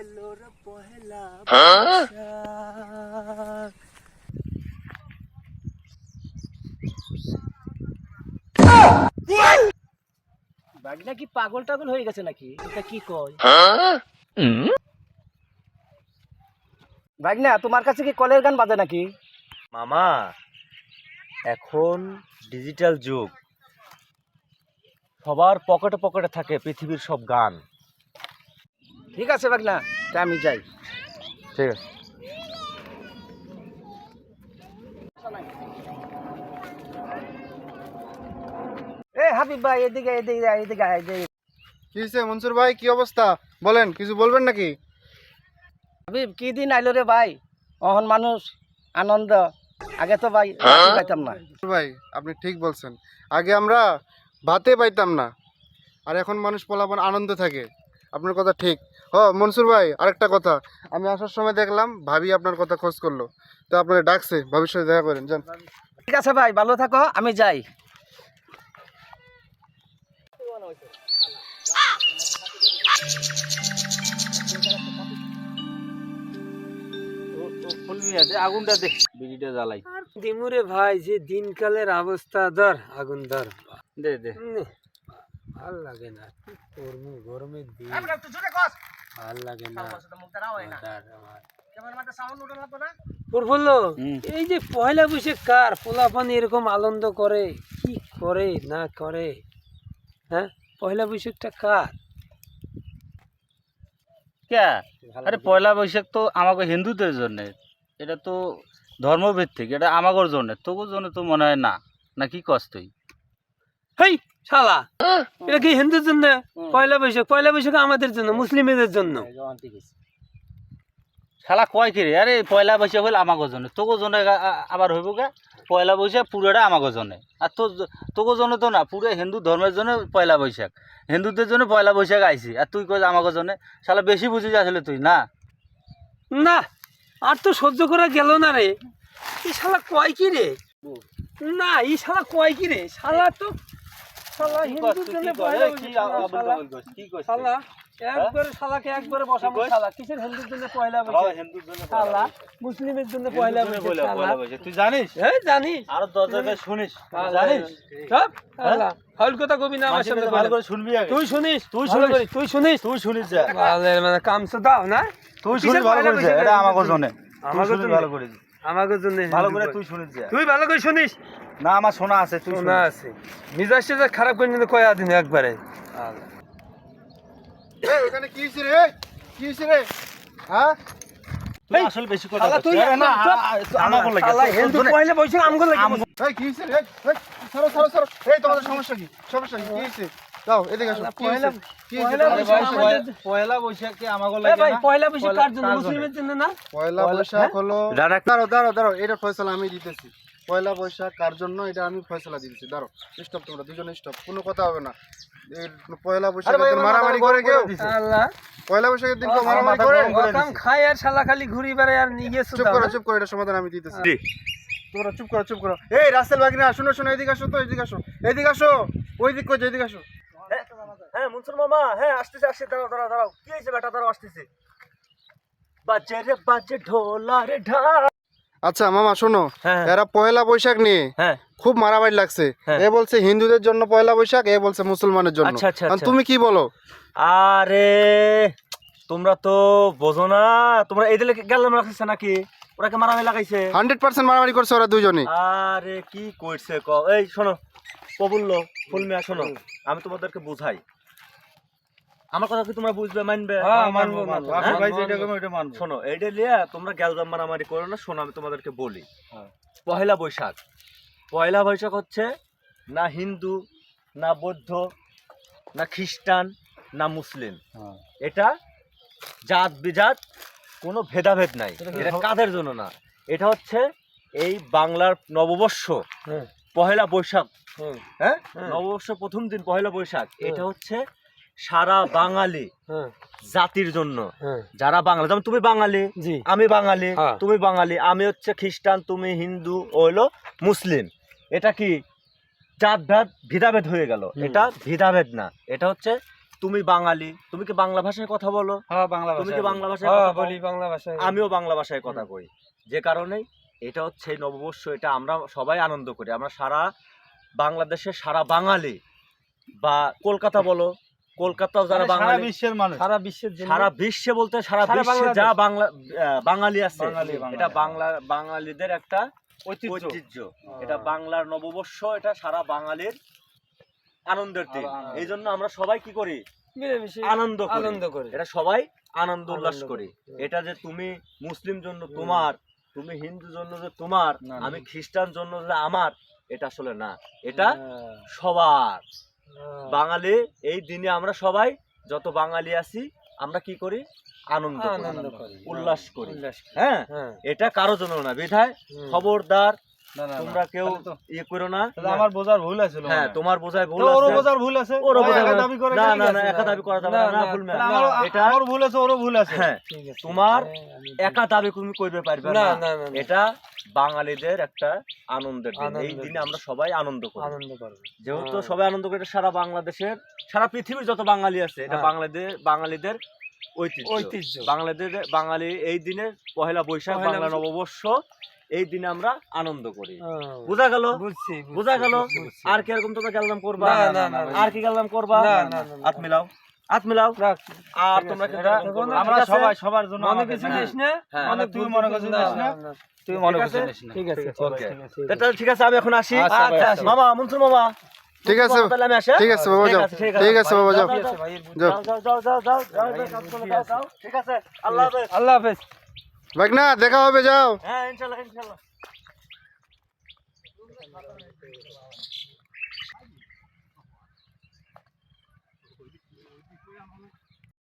এলোর পহেলা বাগনা কি পাগল টাগল হয়ে গেছে নাকি? এটা কি কয়? বাগনা তোমার কাছে কি কলের গান বাজে নাকি? মামা এখন ডিজিটাল যুগ। সবার পকেটে পকেটে থাকে পৃথিবীর সব গান। ঠিক আছে বাগনা তা আমি যাই। ঠিক আছে। এ হাবিব ভাই এদিকে এদিকে আয়, এদিকে আয়, এদিকে। কি হয়েছে মনসুর ভাই? কি অবস্থা? বলেন কিছু বলবেন নাকি? হাবিব কি দিন আইলো রে ভাই? অহন মানুষ আনন্দ। আগে তো ভাই পাইতাম না। ভাই আপনি ঠিক বলছেন। আগে আমরা ভাতে পাইতাম না। আর এখন মানুষ পোলাপন আনন্দ থাকে। আপনার কথা ঠিক। হ মনসুর ভাই আরেকটা কথা। আমি আসার সময় দেখলাম ভাবি আপনার কথা খোঁজ করল। তো আপনাকে ডাকছে ভবিষ্যতে দেখা করেন যান। ঠিক আছে ভাই ভালো থাকো আমি যাই। আগুনটা দে। বিড়িটা জ্বালাই। দিমুরে ভাই যে দিনকালের অবস্থা ধর আগুন ধর। দে দে। ভালো লাগে না কি করব গরমের দিন। ভালো লাগে না। প্রফুল্ল এই যে পয়লা বৈশাখ কার? পোলাপান এরকম আনন্দ করে কি করে না করে? হ্যাঁ? পয়লা বৈশাখটা কার? কে? আরে পয়লা বৈশাখ তো আমাকে হিন্দুদের জন্য। এটা তো ধর্মভিত্তিক এটা আমাগর জন্য। তোর জন্য তো মনে হয় না। না কি কস তুই? হেই শালা! এটা কি হিন্দুর জন্য? পয়লা বৈশাখ পয়লা বৈশাখ আমাদের জন্য মুসলিমদের জন্য। শালা কয় কি রে? আরে পয়লা বৈশাখ হইলে আমাগর জন্য। তোগো আ- আবার হইব গে পয়লা বৈশাখ পুরোটা আমাগর জন্য। আর তো তোগো জন্য তো না পুরো হিন্দু ধর্মের জন্য পয়লা বৈশাখ। হিন্দুদের জন্য পয়লা বৈশাখ আইছি। আর তুই কই আমাগর জন্য। শালা বেশি বুঝিস আসলে তুই না? না আর তো সহ্য করা গেল না রে। এই শালা কয় কি রে? না এই শালা কয় কি রে? শালা তো শালা হিন্দুর জন্য পয়লা বৈশাখ, শালা একবারে শালাকে একবারে বসাবো শালা। কিসের হিন্দুর জন্য পয়লা বৈশাখ? হিন্দুর জন্য শালা মুসলিমের জন্য পয়লা বৈশাখ তুই জানিস? এই জানিস আরও দশ জায়গায় শুনিস। জানিস? সব? শালা। ফাউল কথা কবি না আমার সামনে ভালো করে শুনবি আগে। তুই শুনিস? তুই শুনিস। তুই শুনিস? তুই শুনিস যা। বালের কামসো দাও না। তুই শুনিস ভালো করে এটা আমাকে জন্য? জন্য আমাকে আমাকে ভালো করে আমাকে জন্য ভালো করে তুই শুনিস যা। তুই ভালো করে শুনিস? না আমার শোনা আছে তুই শোনা আছে। মিজাজ সেজাজ খারাপ করে কয়া দিন একবারে? ওখানে কি হয়েছে রে? কি হয়েছে রে? হ্যাঁ? আসলে বেশি কথা তুই না চুপ। আ- আ- আমাকে লাগে। হিন্দু জন্য- পয়লা আমগো লাগে। এই কি হয়েছে রে? এই, সরো সরো সরো। এই তোমাদের সমস্যা কি? সমস্যা কি? এদিকে আসো। পয়লা বৈশাখ ভাই না? পয়লা বৈশাখ কার জন্য? মুসলিমের জন্য না? পয়লা পয়লা- বৈশাখ হলো এটা ফয়সালা আমি দিতেছি। পয়লা বৈশাখ কার জন্য? এটা আমি ফয়সলা দিতেছি দাঁড়ো স্টপ তোমরা দুজনে স্টপ কোনো কথা হবে না। এই পয়লা বৈশাখের মারামারি করে কেউ? আল্লাহ। পয়লা বৈশাখের দিন মারামারি করে? কাম খায় আর শালা খালি ঘুরি বেড়ায় আর নিয়ে চুপ করো চুপ করো এটা সমাধান আমি দিতেছি। তোমরা চুপ করো চুপ করো। এই রাসেল বাগিনা শুনো শুনো এদিকে আসো তো এদিকে আসো। এদিকে আসো ওই দিক কই এদিকে আসো। হ্যাঁ মনসুর মামা হ্যাঁ আসতেছে আসছে দাঁড়াও দাঁড়াও দাঁড়াও। কি হয়েছে বেটা? দাঁড়াও আসতেছে। বাজে রে বাজে ঢোলা রে ঢাল। আচ্ছা মামা শোনো। হ্যাঁ। এরা পয়লা বৈশাখ নিয়ে হ্যাঁ। খুব মারামারি লাগছে। হ্যাঁ। এ বলছে হিন্দুদের জন্য পয়লা বৈশাখ এ বলছে মুসলমানের জন্য। আচ্ছা, আচ্ছা, আচ্ছা। তুমি কি বলো? আরে তোমরা তো বোঝো না। তোমরা এই দিলে গেলাম রাখছে নাকি? ওরাকে মারামারি লাগাইছে? হান্ড্রেড পার্সেন্ট মারামারি করছে ওরা দুজনে আরে কি করছে ক? এই শোনো প্রবুল্ল ফুলমিয়া শোনো। আমি তোমাদেরকে বুঝাই। আমার কথা কি তোমরা বুঝবে মানবে? হ্যাঁ, মানবো, মানবো। ভাই যেটা করবেন মানবো। শোনো এইটা লিয়া তোমরা গ্যালজাম মারামারি করো না শোনো আমি তোমাদেরকে বলি। হ্যাঁ। পয়লা বৈশাখ। পয়লা বৈশাখ হচ্ছে না হিন্দু না বৌদ্ধ না খ্রিস্টান না মুসলিম। হ্যাঁ। এটা জাত বিজাত কোনো ভেদাভেদ নাই। এটা কাদের জন্য না? এটা হচ্ছে এই বাংলার নববর্ষ। পহেলা বৈশাখ। হ্যাঁ। নববর্ষ প্রথম দিন পহেলা বৈশাখ। এটা হচ্ছে সারা বাঙালি হ্যাঁ। জাতির জন্য। হ্যাঁ। যারা বাঙালি যেমন তুমি বাঙালি আমি বাঙালি হ্যাঁ। তুমি বাঙালি আমি হচ্ছে খ্রিস্টান তুমি হিন্দু ও হলো মুসলিম। এটা কি জাত ভেদ ভেদাভেদ হয়ে গেল? এটা ভেদাভেদ না। এটা হচ্ছে তুমি বাঙালি। তুমি কি বাংলা ভাষায় কথা বলো? বাংলা তুমি কি বাংলা ভাষায় কথা বলি? বাংলা ভাষায় আমিও বাংলা ভাষায় কথা কই। যে কারণে এটা হচ্ছে এই নববর্ষ এটা আমরা সবাই আনন্দ করি। আমরা সারা বাংলাদেশের সারা বাঙালি বা কলকাতা বলো কলকাতাও যারা মানে বাঙালি বিশ্বের মানুষ। সারা বিশ্বের সারা বিশ্বে বলতে সারা বিশ্বে যা বাংলা বাঙালি আছে। এটা বাংলা বাঙালিদের একটা ঐতিহ্য। ঐতিহ্য। এটা বাংলার নববর্ষ এটা সারা বাঙালির আনন্দের দিন। এই জন্য আমরা সবাই কি করি? মিলেমিশে আনন্দ করি। এটা সবাই আনন্দ উল্লাস করি। করি। এটা যে তুমি মুসলিম জন্য তোমার তুমি হিন্দু জন্য যে তোমার। আমি খ্রিস্টান জন্য যে আমার এটা আসলে না। এটা হ্যাঁ, সবার। হ্যাঁ। বাঙালি এই দিনে আমরা সবাই যত বাঙালি আছি আমরা কি করি? আনন্দ করি উল্লাস করি। হ্যাঁ? হ্যাঁ। এটা কারও জন্য না বিধায় খবরদার। তোমরা কেউ ইয়ে করো না। আমার বোঝার ভুল আছে হ্যাঁ তোমার বোঝায় ভুল। বোঝার ভুল আছে। একা দাবি করে না না না একা দাবি করা যাবে না, ভুল না, এটা ভুল আছে ভুল আছে। হ্যাঁ তোমার হ্যাঁ, একা দাবি তুমি করবে পারবে না না। না। এটা বাঙালিদের একটা আনন্দের দিন। এই দিনে। আমরা সবাই আনন্দ করি। আনন্দ করবে। যেহেতু হ্যাঁ। সবাই আনন্দ করে সারা বাংলাদেশের সারা পৃথিবীর যত বাঙালি আছে এটা হ্যাঁ। বাংলাদেশ বাঙালিদের ঐতিহ্য। ঐতিহ্য। বাংলাদেশ বাঙালি এই দিনে পহেলা বৈশাখ বাংলা নববর্ষ এই দিনে আমরা আনন্দ করি হ্যাঁ। বোঝা গেল বোঝা গেল আর কি এরকম তোমরা গেলাম করবা না, না, না, আর কি গেলাম করবা না, না, না, না। হাত মিলাও হাত মিলাও আর ঠিক তোমরা? আমরা সবাই সবার জন্য মনে আমাকে কিছু হ্যাঁ। নিস না হ্যাঁ। অনেক তুই মনে করছিস না, মনে করছিস না। ঠিক আছে okay. ঠিক আছে, তাহলে ঠিক আছে আমি এখন আসি আচ্ছা, আচ্ছা। মামা মনসুর মামা ঠিক আছে তাহলে আমি হ্যাঁ? ঠিক আছে বাবা যাও ঠিক আছে, বাবা যাও। যাও যাও যাও যাও, যাও। ঠিক আছে আল্লাহ হাফেজ আল্লাহ হাফেজ ভাগনা দেখা হবে যাও হ্যাঁ ইনশাল্লাহ ইনশাল্লাহ